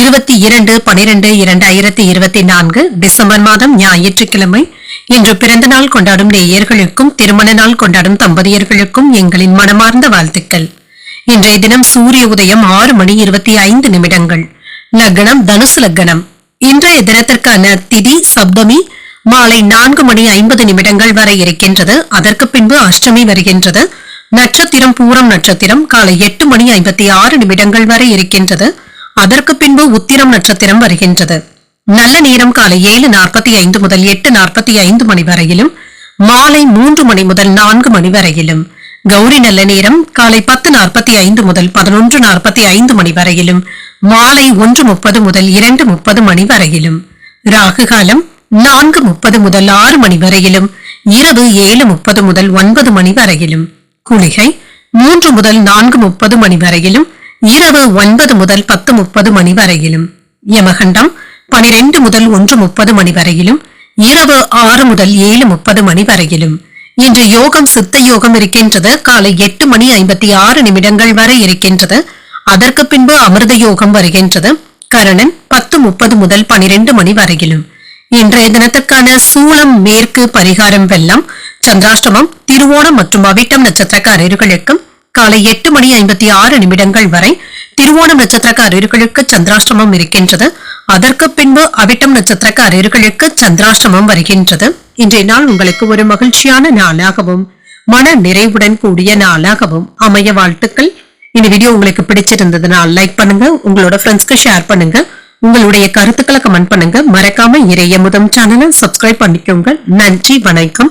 இருபத்தி இரண்டு பனிரெண்டு இரண்டாயிரத்தி இருபத்தி நான்கு டிசம்பர் மாதம் ஞாயிற்றுக்கிழமை. இன்று பிறந்த நாள் கொண்டாடும் நேயர்களுக்கும் திருமண நாள் கொண்டாடும் தம்பதியர்களுக்கும் எங்களின் மனமார்ந்த வாழ்த்துக்கள். இன்றைய தினம் சூரிய உதயம் ஆறு மணி இருபத்தி ஐந்து நிமிடங்கள். லக்னம் தனுசு லக்னம். இன்றைய தினத்திற்கான திதி சப்தமி மாலை நான்கு மணி ஐம்பது நிமிடங்கள் வரை இருக்கின்றது. அதற்கு பின்பு அஷ்டமி வருகின்றது. நட்சத்திரம் பூரம் நட்சத்திரம் காலை எட்டு மணி ஐம்பத்தி ஆறு நிமிடங்கள் வரை இருக்கின்றது. அதற்கு பின்பு உத்திரம் நட்சத்திரம் வருகின்றது. நல்ல நேரம் காலை ஏழு நாற்பத்தி ஐந்து முதல் எட்டு நாற்பத்தி ஐந்து மணி வரையிலும் மாலை மூன்று மணி முதல் நான்கு மணி வரையிலும் கௌரி நல்ல நேரம் காலை பத்து நாற்பத்தி ஐந்து முதல் பதினொன்று நாற்பத்தி ஐந்து மணி வரையிலும் மாலை ஒன்று முப்பது முதல் இரண்டு முப்பது மணி வரையிலும் ராகு காலம் நான்கு முப்பது முதல் ஆறு மணி வரையிலும் இரவு ஏழு முப்பது முதல் ஒன்பது மணி வரையிலும் குளிகை மூன்று முதல் நான்கு முப்பது மணி வரையிலும் இரவு ஒன்பது முதல் பத்து முப்பது மணி வரையிலும். யமகண்டம் பனிரெண்டு முதல் ஒன்று முப்பது மணி வரையிலும். இரவு ஆறு முதல் ஏழு முப்பது மணி வரையிலும். இன்று யோகம் சித்த யோகம் இருக்கின்றது. காலை எட்டு மணி ஐம்பத்தி ஆறு நிமிடங்கள் வரை இருக்கின்றது. அதற்கு பின்பு அமிர்த யோகம் வருகின்றது. கரணன் பத்து முப்பது முதல் பனிரெண்டு மணி வரையிலும். இன்றைய தினத்துக்கான சூளம் மேற்கு பரிகாரம் வெள்ளம் சந்திராஷ்டமம் திருவோணம் மற்றும் அவிட்டம் நட்சத்திரக்காரர்களுக்கும் காலை எட்டு மணி ஐம்பத்தி ஆறு நிமிடங்கள் வரை திருவோணம் நட்சத்திரக்காரர்களுக்கு சந்திராஷ்டமம் இருக்கின்றது. அதற்கு பின்பு அவிட்டம் நட்சத்திரக்காரர்களுக்கு சந்திராஷ்டமம் வருகின்றது. இன்றைய நாள் உங்களுக்கு ஒரு மகிழ்ச்சியான நாளாகவும் மன நிறைவுடன் கூடிய நாளாகவும் அமைய வாழ்த்துக்கள். இந்த வீடியோ உங்களுக்கு பிடிச்சிருந்ததுன்னா லைக் பண்ணுங்க உங்களோட ஃப்ரெண்ட்ஸ்க்கு ஷேர் பண்ணுங்க உங்களுடைய கருத்துக்களை கமெண்ட் பண்ணுங்க. மறக்காம இறைய முதம் சேனலை சப்ஸ்கிரைப் பண்ணிக்கோங்க. நன்றி வணக்கம்.